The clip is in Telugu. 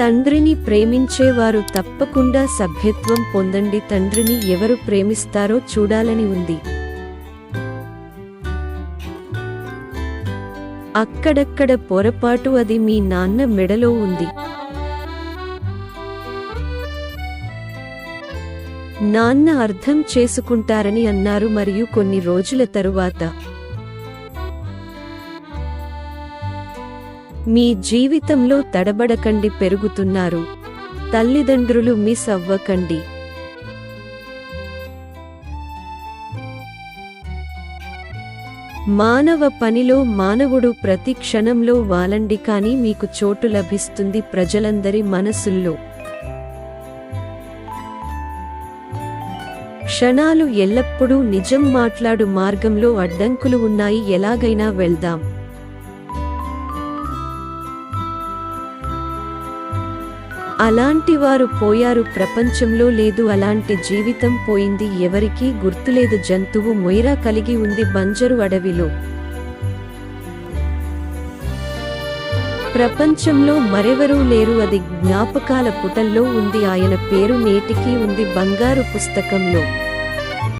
తండ్రిని ప్రేమించేవారు తప్పకుండా సభ్యత్వం పొందండి. తండ్రిని ఎవరు ప్రేమిస్తారో చూడాలని ఉంది. అక్కడక్కడ పొరపాటు అది మీ నాన్న మెడలో ఉంది. నాన్న అర్థం చేసుకుంటారని అన్నారు. మరియు కొన్ని రోజుల తరువాత మీ జీవితంలో తడబడకండి పెరుగుతున్నారు. తల్లిదండ్రులు మిస్ అవ్వకండి. మానవ పనిలో మానవుడు ప్రతి క్షణంలో వాలండి కానీ మీకు చోటు లభిస్తుంది ప్రజలందరి మనసుల్లో. క్షణాలు ఎల్లప్పుడూ నిజం మాట్లాడు మార్గంలో అడ్డంకులు ఉన్నాయి ఎలాగైనా వెళ్దాం. అలాంటి వారు పోయారు ప్రపంచంలో లేదు అలాంటి జీవితం పోయింది ఎవరికీ గుర్తులేదు జంతువు మొయిరా కలిగి ఉంది బంజరు అడవిలో. ప్రపంచంలో మరెవరూ లేరు అది జ్ఞాపకాల పుటల్లో ఉంది ఆయన పేరు నేటికీ ఉంది బంగారు పుస్తకంలో.